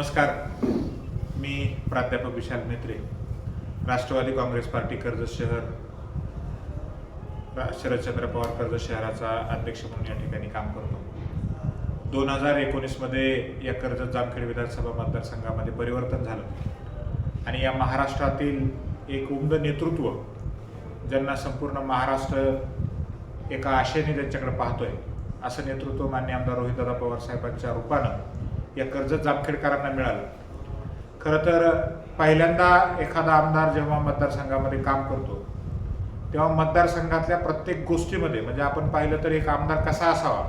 नमस्कार. मी प्राध्यापक विशाल मेत्रे राष्ट्रवादी काँग्रेस पार्टी कर्जत शहर शरदचंद्र पवार कर्जत शहराचा अध्यक्ष म्हणून या ठिकाणी काम करतो. दोन हजार एकोणीसमध्ये या कर्जत जामखेड विधानसभा मतदारसंघामध्ये परिवर्तन झालं. आणि या महाराष्ट्रातील एक उमद नेतृत्व ज्यांना संपूर्ण महाराष्ट्र एका आशेने त्यांच्याकडे पाहतोय असं नेतृत्व मान्य आमदार रोहितदादा पवार साहेबांच्या रूपानं या कर्जत जामखेडकरांना मिळालं. खरं तर पहिल्यांदा एखादा आमदार जेव्हा मतदारसंघामध्ये काम करतो तेव्हा मतदारसंघातल्या प्रत्येक गोष्टीमध्ये म्हणजे आपण पाहिलं तर एक आमदार कसा असावा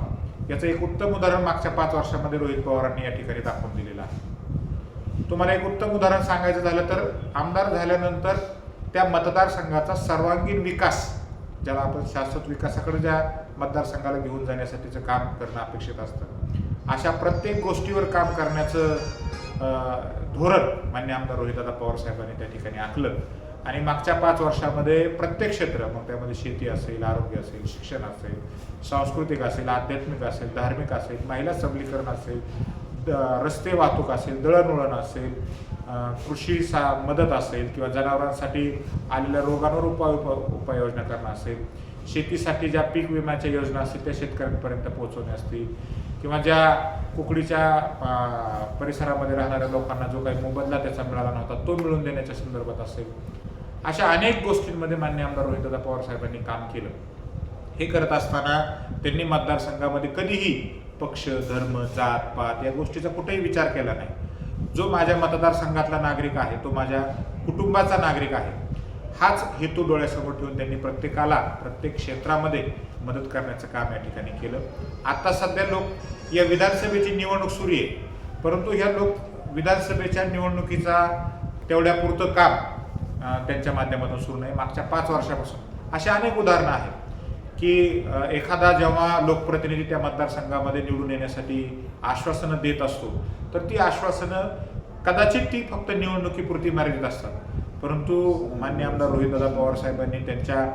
याचं एक उत्तम उदाहरण मागच्या पाच वर्षामध्ये रोहित पवारांनी या ठिकाणी दाखवून दिलेलं आहे. तुम्हाला एक उत्तम उदाहरण सांगायचं झालं तर आमदार झाल्यानंतर त्या मतदारसंघाचा सर्वांगीण विकास ज्याला आपण शाश्वत विकासाकडे ज्या मतदारसंघाला घेऊन जाण्यासाठीचं काम करणं अपेक्षित असतं अशा प्रत्येक गोष्टीवर काम करण्याचं धोरण मान्य आमदार रोहितदादा पवार साहेबांनी त्या ठिकाणी आखलं. आणि मागच्या पाच वर्षामध्ये प्रत्येक क्षेत्र मग त्यामध्ये शेती असेल आरोग्य असेल शिक्षण असेल सांस्कृतिक असेल आध्यात्मिक असेल धार्मिक असेल महिला सबलीकरण असेल द- रस्ते वाहतूक असेल दळणवळण असेल कृषी सा मदत असेल किंवा जनावरांसाठी आलेल्या रोगांवर उपाय उप- उपाययोजना करणं असेल शेतीसाठी ज्या पीक विम्याच्या योजना असतील त्या शेतकऱ्यांपर्यंत पोहोचवणे असतील किंवा ज्या कुकडीच्या परिसरामध्ये राहणाऱ्या लोकांना जो काही मोबदला त्याचा मिळाला नव्हता तो मिळवून देण्याच्या संदर्भात असेल. अशा अनेक गोष्टींमध्ये मान्य आमदार रोहितदादा पवार साहेबांनी काम केलं. हे करत असताना त्यांनी मतदारसंघामध्ये कधीही पक्ष धर्म जात पात या गोष्टीचा कुठेही विचार केला नाही. जो माझ्या मतदारसंघातला नागरिक आहे तो माझ्या कुटुंबाचा नागरिक आहे हाच हेतू डोळ्यासमोर ठेवून त्यांनी प्रत्येकाला प्रत्येक क्षेत्रामध्ये मदत करण्याचं काम या ठिकाणी केलं. आता सध्या लोक या विधानसभेची निवडणूक सुरू आहे. परंतु ह्या लोक विधानसभेच्या निवडणुकीचा तेवढ्यापुरतं काम त्यांच्या माध्यमातून सुरू नाही. मागच्या पाच वर्षापासून. अशी अनेक उदाहरणं आहेत की एखादा जेव्हा लोकप्रतिनिधी त्या मतदारसंघामध्ये निवडून येण्यासाठी आश्वासनं देत असतो तर ती आश्वासनं कदाचित ती फक्त निवडणुकीपुरती मर्यादित असतात. परंतु मान्य आमदार रोहितदादा पवार साहेबांनी त्यांच्या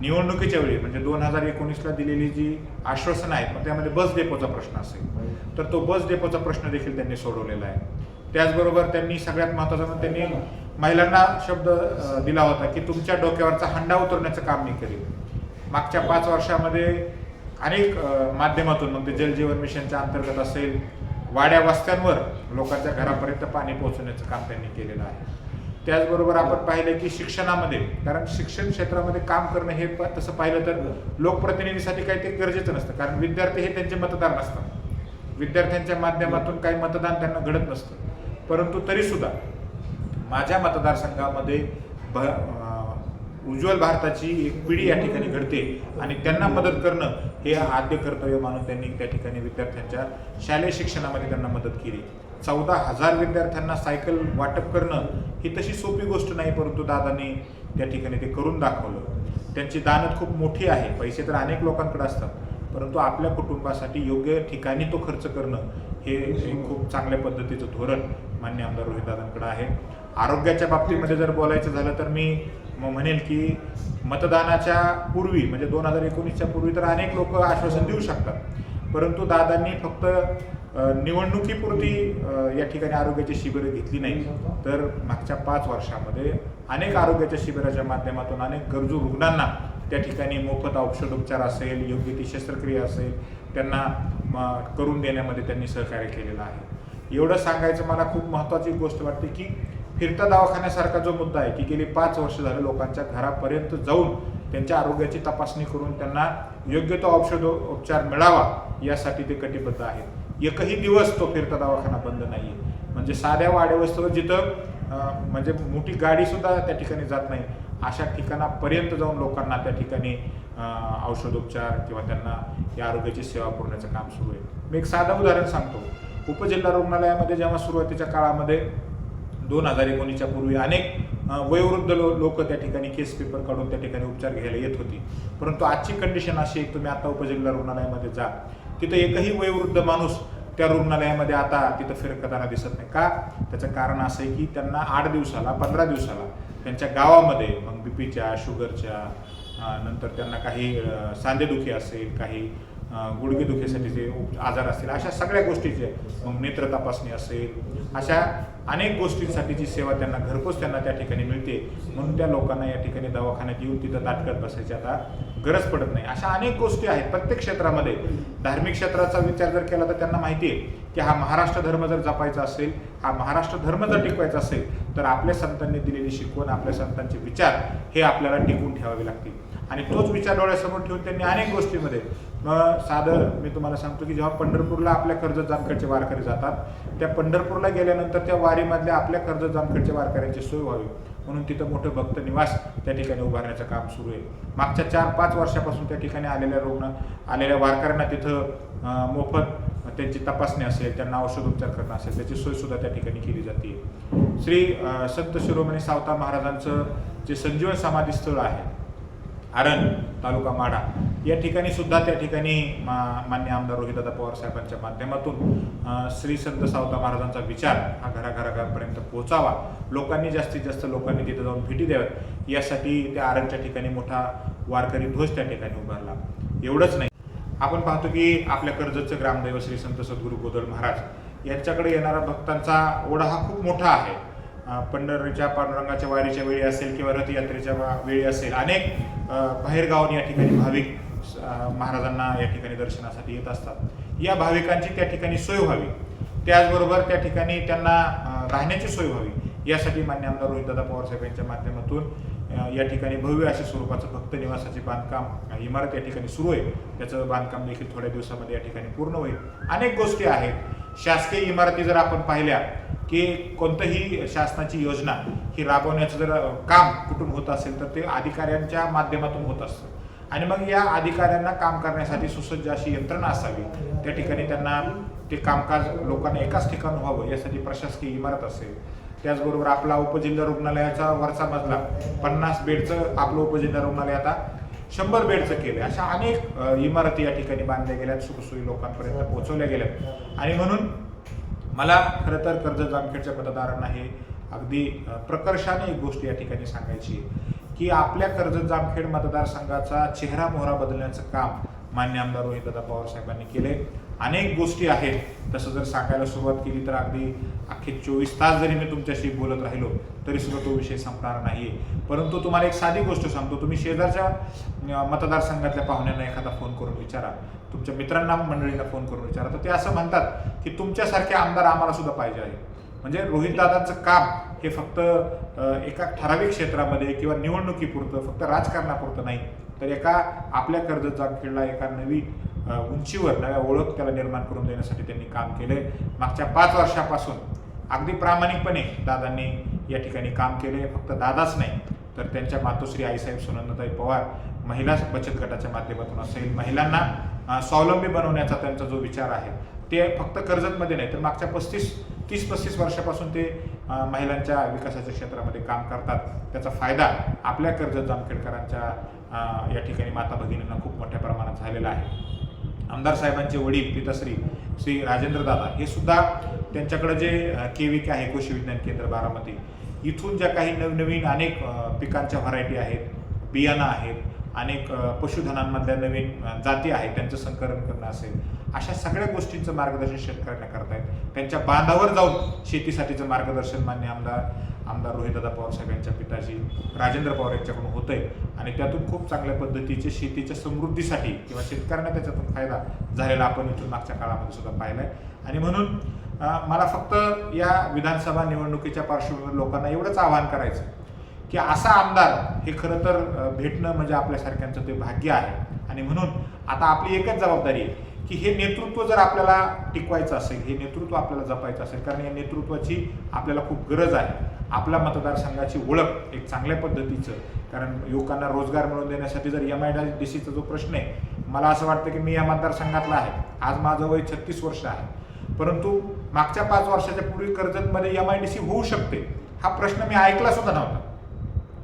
निवडणुकीच्या वेळी म्हणजे दोन हजार एकोणीसला दिलेली जी आश्वासनं आहेत मग त्यामध्ये बस डेपोचा प्रश्न असेल. तर तो बस डेपोचा प्रश्न देखील त्यांनी सोडवलेला आहे. त्याचबरोबर त्यांनी सगळ्यात महत्त्वाचं म्हणजे त्यांनी महिलांना शब्द दिला होता की तुमच्या डोक्यावरचा हंडा उतरण्याचं काम मी करेल मागच्या पाच वर्षामध्ये अनेक माध्यमातून मग ते जलजीवन मिशनच्या अंतर्गत असेल वाड्या वस्त्यांवर लोकांच्या घरापर्यंत पाणी पोहोचवण्याचं काम त्यांनी केलेलं आहे. त्याचबरोबर आपण पाहिलं की शिक्षणामध्ये कारण शिक्षण क्षेत्रामध्ये काम करणं हे तसं पाहिलं तर लोकप्रतिनिधीसाठी काही ते गरजेचं नसतं कारण विद्यार्थी हे त्यांचे मतदार नसतात. विद्यार्थ्यांच्या माध्यमातून काही मतदान त्यांना घडत नसतं. परंतु तरी सुद्धा माझ्या मतदारसंघामध्ये भ उज्ज्वल भारताची एक पिढी या ठिकाणी घडते आणि त्यांना मदत करणं हे आद्य कर्तव्य मानून त्यांनी त्या ठिकाणी विद्यार्थ्यांच्या शालेय शिक्षणामध्ये त्यांना मदत केली. चौदा हजार विद्यार्थ्यांना सायकल वाटप करणं ही तशी सोपी गोष्ट नाही परंतु दादांनी त्या ठिकाणी ते करून दाखवलं. त्यांची दानत खूप मोठी आहे पैसे तर अनेक लोकांकडे असतात परंतु आपल्या कुटुंबासाठी योग्य ठिकाणी तो खर्च करणं हे एक खूप चांगल्या पद्धतीचं धोरण मान्य आमदार रोहितदादांकडे आहे. आरोग्याच्या बाबतीमध्ये जर बोलायचं झालं तर मी म्हणेल की मतदानाच्या पूर्वी म्हणजे दोन हजार एकोणीसच्या पूर्वी तर अनेक लोक आश्वासन देऊ शकतात परंतु दादांनी फक्त निवडणुकीपुरती या ठिकाणी आरोग्याची शिबिरं घेतली नाही. तर मागच्या पाच वर्षामध्ये अनेक आरोग्याच्या शिबिराच्या माध्यमातून अनेक गरजू रुग्णांना त्या ठिकाणी मोफत औषधोपचार असेल योग्य ती शस्त्रक्रिया असेल त्यांना करून देण्यामध्ये त्यांनी सहकार्य केलेलं आहे. एवढं सांगायचं मला खूप महत्त्वाची गोष्ट वाटते की फिरता दवाखान्यासारखा जो मुद्दा आहे की गेली पाच वर्ष झाले लोकांच्या घरापर्यंत जाऊन त्यांच्या आरोग्याची तपासणी करून त्यांना योग्य तो औषधोपचार मिळावा यासाठी ते कटिबद्ध आहेत. एकही दिवस तो फिरता दवाखाना बंद नाही आहे म्हणजे साध्या वाड्यावस्तूवर जिथं म्हणजे मोठी गाडीसुद्धा त्या ठिकाणी जात नाही अशा ठिकाणापर्यंत जाऊन लोकांना त्या ठिकाणी औषधोपचार किंवा त्यांना या आरोग्याची सेवा पुरवण्याचं काम सुरू आहे. मी एक साधं उदाहरण सांगतो. उपजिल्हा रुग्णालयामध्ये जेव्हा सुरुवातीच्या काळामध्ये दोन हजार एकोणीसच्या पूर्वी अनेक वयोवृद्ध लो लोक त्या ठिकाणी केस पेपर काढून त्या ठिकाणी उपचार घ्यायला येत होती. परंतु आजची कंडिशन अशी आहे तुम्ही आता उपजिल्हा रुग्णालयामध्ये जा. तिथं एकही वयोवृद्ध माणूस त्या रुग्णालयामध्ये आता तिथं फिरकताना दिसत नाही. का? त्याचं कारण असं आहे की त्यांना आठ दिवसाला पंधरा दिवसाला त्यांच्या गावामध्ये मग बीपीच्या शुगरच्या नंतर त्यांना काही सांधेदुखी असेल काही गुडघेदुखीसाठी गुडघेदुखीसाठीचे आजार असतील अशा सगळ्या गोष्टीचे मग नेत्र तपासणी असेल अशा अनेक गोष्टींसाठीची सेवा त्यांना घरपोच त्यांना त्या ठिकाणी मिळते. म्हणून त्या लोकांना या ठिकाणी दवाखान्यात येऊन तिथं ताटकत बसायची. आता गरज पडत नाही. अशा अनेक गोष्टी आहेत प्रत्येक क्षेत्रामध्ये. धार्मिक क्षेत्राचा विचार जर केला तर त्यांना माहिती आहे की हा महाराष्ट्र धर्म जर जपायचा असेल हा महाराष्ट्र धर्म जर टिकवायचा असेल तर आपल्या संतांनी दिलेली शिकवण आपल्या संतांचे विचार हे आपल्याला टिकवून ठेवावे लागतील. आणि तोच विचार डोळ्यासमोर ठेवून त्यांनी अनेक गोष्टीमध्ये मग साधं मी तुम्हाला सांगतो की जेव्हा पंढरपूरला आपल्या कर्जत जामखेडचे वारकरी जातात त्या पंढरपूरला गेल्यानंतर त्या वारीमधल्या आपल्या कर्जत जामखेडच्या वारकऱ्यांची सोय व्हावी. म्हणून तिथं मोठं भक्त निवास त्या ठिकाणी उभारण्याचं काम सुरू आहे. मागच्या चार पाच वर्षापासून त्या ठिकाणी आलेल्या रुग्ण आलेल्या वारकऱ्यांना तिथं मोफत त्यांची तपासणी असेल त्यांना औषधोपचार करणं असेल त्याची सोय सुद्धा त्या ठिकाणी केली जाते. श्री संत शिरोमणी सावता महाराजांचं जे संजीवन समाधी स्थळ आहे आरण तालुका माढा या ठिकाणी सुद्धा त्या ठिकाणी मा- मान्य आमदार रोहितदादा पवार साहेबांच्या माध्यमातून श्री संत सावता महाराजांचा विचार हा घराघराघरापर्यंत पोहोचावा. लोकांनी जास्तीत जास्त लोकांनी तिथे जाऊन भेटी द्याव्यात. यासाठी त्या आरणच्या ठिकाणी मोठा वारकरी ध्वज त्या ठिकाणी उभारला. एवढंच नाही. आपण पाहतो की आपल्या कर्जतचं ग्रामदैव श्री संत सद्गुरू गोदल महाराज यांच्याकडे येणारा भक्तांचा ओढा हा खूप मोठा आहे. पंढरीच्या पांडुरंगाच्या वारीच्या वेळी असेल किंवा रथयात्रेच्या वेळी असेल अनेक बाहेरगावून या ठिकाणी भाविक महाराजांना या ठिकाणी दर्शनासाठी येत असतात. या भाविकांची त्या ठिकाणी सोय व्हावी. त्याचबरोबर त्या ठिकाणी त्यांना राहण्याची सोय व्हावी. यासाठी मान्य आमदार रोहितदादा पवार यांच्या माध्यमातून या ठिकाणी भव्य अशा स्वरूपाचं भक्त निवासाचे बांधकाम इमारत या ठिकाणी सुरू आहे. त्याचं बांधकाम देखील थोड्या दिवसामध्ये या ठिकाणी पूर्ण होईल. अनेक गोष्टी आहेत. शासकीय इमारती जर आपण पाहिल्या की कोणतंही शासनाची योजना ही राबवण्याचं जर काम कुठून होत असेल तर ते अधिकाऱ्यांच्या माध्यमातून होत असतं. आणि मग या अधिकाऱ्यांना काम करण्यासाठी सुसज्ज अशी यंत्रणा असावी. त्या ठिकाणी त्यांना ते कामकाज लोकांना एकाच ठिकाणी व्हावं यासाठी प्रशासकीय इमारत असेल. त्याचबरोबर आपला उपजिल्हा रुग्णालयाचा वरचा मजला पन्नास बेडचं आपलं उपजिल्हा रुग्णालय आता शंभर बेडचं केलं अशा अनेक इमारती या ठिकाणी बांधल्या गेल्यात सुखसोयी लोकांपर्यंत पोहोचवल्या गेल्यात. आणि म्हणून मला खरं तर कर्ज जामखेडच्या मतदारांना हे अगदी प्रकर्षाने एक गोष्ट या ठिकाणी सांगायची आहे. की आपल्या कर्जत जामखेड मतदारसंघाचा चेहरा मोहरा बदलण्याचं काम मान्य आमदार रोहितदादा पवार साहेबांनी केले अनेक गोष्टी आहेत. तसं जर सांगायला सुरुवात केली तर अगदी अख्खे चोवीस तास जरी मी तुमच्याशी बोलत राहिलो तरी सुद्धा तो विषय संपणार नाही परंतु तुम्हाला एक साधी गोष्ट सांगतो. तुम्ही शेजारच्या मतदारसंघातल्या पाहुण्यांना एखादा फोन करून विचारा. तुमच्या मित्रांना मंडळींना फोन करून विचारा. तर ते असं म्हणतात की तुमच्यासारखे आमदार आम्हाला सुद्धा पाहिजे आहे. म्हणजे रोहितदादांचं काम हे फक्त एका ठराविक क्षेत्रामध्ये किंवा निवडणुकीपुरतं फक्त राजकारणापुरतं नाही तर एका आपल्या कर्जचा खेळला एका नवी उंचीवर नव्या ओळख त्याला निर्माण करून देण्यासाठी त्यांनी काम केले मागच्या पाच वर्षापासून अगदी प्रामाणिकपणे दादांनी या ठिकाणी काम केले फक्त दादाच नाही तर त्यांच्या मातोश्री आईसाहेब सुनंदताई पवार महिला बचत गटाच्या माध्यमातून असेल. महिलांना स्वावलंबी बनवण्याचा त्यांचा जो विचार आहे ते फक्त कर्जतमध्ये नाही तर मागच्या पस्तीस तीस पस्तीस वर्षापासून ते महिलांच्या विकासाच्या क्षेत्रामध्ये काम करतात. त्याचा फायदा आपल्या कर्जत जामखेडकरांच्या या ठिकाणी माता भगिनींना खूप मोठ्या प्रमाणात झालेला आहे. आमदार साहेबांचे वडील पिताश्री श्री राजेंद्र दादा हे सुद्धा त्यांच्याकडे जे के व्ही के आहे कृषी विज्ञान केंद्र बारामती इथून ज्या काही नवनवीन अनेक पिकांच्या व्हरायटी आहेत बियाणं आहेत अनेक पशुधनांमधल्या नवीन जाती आहेत त्यांचं संकलन करणं असेल अशा सगळ्या गोष्टींचं मार्गदर्शन शेतकऱ्यांना करतायत त्यांच्या बांधावर जाऊन शेतीसाठीचं मार्गदर्शन मान्य आमदार आमदार रोहितदादा पवार साहेब यांच्या पिताजी राजेंद्र पवार यांच्याकडून होतंय. आणि त्यातून खूप चांगल्या पद्धतीचे शेतीच्या समृद्धीसाठी किंवा शेतकऱ्यांना त्याच्यातून फायदा झालेला आपण इथून मागच्या काळामध्ये सुद्धा पाहिलाय. आणि म्हणून मला फक्त या विधानसभा निवडणुकीच्या पार्श्वभूमीवर लोकांना एवढंच आवाहन करायचं की असा आमदार हे खरं तर भेटणं म्हणजे आपल्यासारख्यांचं ते भाग्य आहे. आणि म्हणून आता आपली एकच जबाबदारी आहे की हे नेतृत्व जर आपल्याला टिकवायचं असेल हे नेतृत्व आपल्याला जपायचं असेल कारण या नेतृत्वाची आपल्याला खूप गरज आहे. आपल्या मतदारसंघाची ओळख एक चांगल्या पद्धतीचं कारण युवकांना रोजगार मिळवून देण्यासाठी जर एम आय डी सीचा जो प्रश्न आहे मला असं वाटतं की मी या मतदारसंघातला आहे. आज माझं वय छत्तीस वर्ष आहे. परंतु मागच्या पाच वर्षाच्या पूर्वी कर्जतमध्ये एम आय डी सी होऊ शकते हा प्रश्न मी ऐकला सुद्धा नव्हता.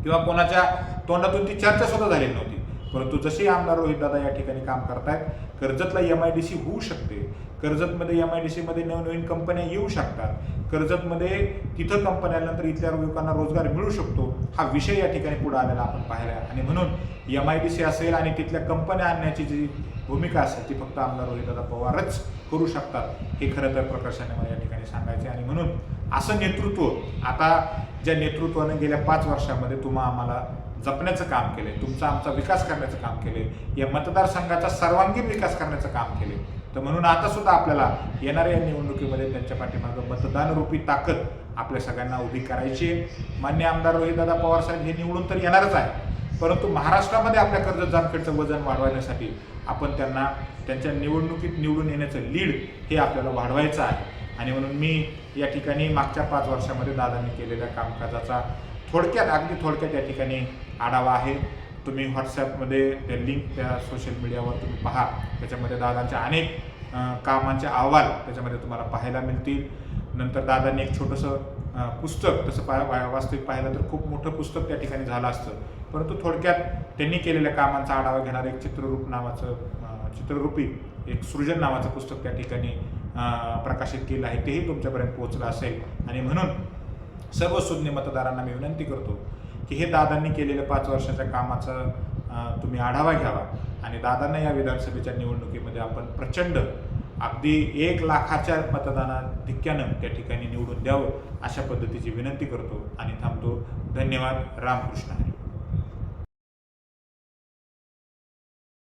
किंवा कोणाच्या तोंडातून ती चर्चा सुद्धा झालेली नव्हती. परंतु जसे आमदार रोहित दादा या ठिकाणी काम करतायत कर्जतला एम आय डी सी होऊ शकते. कर्जतमध्ये एम आय डी सीमध्ये नवनवीन कंपन्या येऊ शकतात. कर्जतमध्ये तिथं कंपन्या आल्यानंतर इथल्या युवकांना रोजगार मिळू शकतो. हा विषय या ठिकाणी पुढे आलेला आपण पाहिला आणि म्हणून एम आय डी सी असेल आणि तिथल्या कंपन्या आणण्याची जी भूमिका असेल ती फक्त आमदार रोहितदादा पवारच करू शकतात. हे खरं तर प्रकर्षाने मला या ठिकाणी सांगायचे आणि म्हणून असं नेतृत्व आता ज्या नेतृत्वाने गेल्या पाच वर्षामध्ये तुम्हा आम्हाला जपण्याचं काम केले तुमचा आमचा विकास करण्याचं काम केले या मतदारसंघाचा सर्वांगीण विकास करण्याचं काम केले तर म्हणून आता सुद्धा आपल्याला येणाऱ्या या निवडणुकीमध्ये त्यांच्या पाठीमागं मतदान रूपी ताकद आपल्या सगळ्यांना उभी करायची आहे. मान्य आमदार रोहितदादा पवार साहेब हे निवडून तर येणारच आहे परंतु महाराष्ट्रामध्ये आपल्या कर्ज जामखेडचं वजन वाढवण्यासाठी आपण त्यांना त्यांच्या निवडणुकीत निवडून येण्याचं लीड हे आपल्याला वाढवायचं आहे आणि म्हणून मी या ठिकाणी मागच्या पाच वर्षामध्ये दादांनी केलेल्या कामकाजाचा थोडक्यात अगदी थोडक्यात या ठिकाणी आढावा आहे. तुम्ही व्हॉट्सॲपमध्ये त्या लिंक त्या सोशल मीडियावर तुम्ही पहा. त्याच्यामध्ये दादांच्या अनेक कामांचे अहवाल त्याच्यामध्ये तुम्हाला पाहायला मिळतील. नंतर दादांनी एक छोटंसं पुस्तक तसं पाय वास्तविक पाहिलं तर खूप मोठं पुस्तक त्या ठिकाणी झालं असतं. परंतु थोडक्यात त्यांनी केलेल्या कामांचा आढावा घेणारं एक चित्ररूप नावाचं चित्ररूपी एक सृजन नावाचं पुस्तक त्या ठिकाणी प्रकाशित केलं आहे तेही तुमच्यापर्यंत पोहोचलं असेल. आणि म्हणून सर्व सुज्ञ मतदारांना मी विनंती करतो की हे दादांनी केलेल्या पाच वर्षाच्या कामाचा तुम्ही आढावा घ्यावा. आणि दादांना या विधानसभेच्या निवडणुकीमध्ये आपण प्रचंड अगदी एक लाखाच्या मतदानाधिक्यानं त्या ठिकाणी निवडून द्यावं अशा पद्धतीची विनंती करतो. आणि थांबतो. धन्यवाद. रामकृष्ण.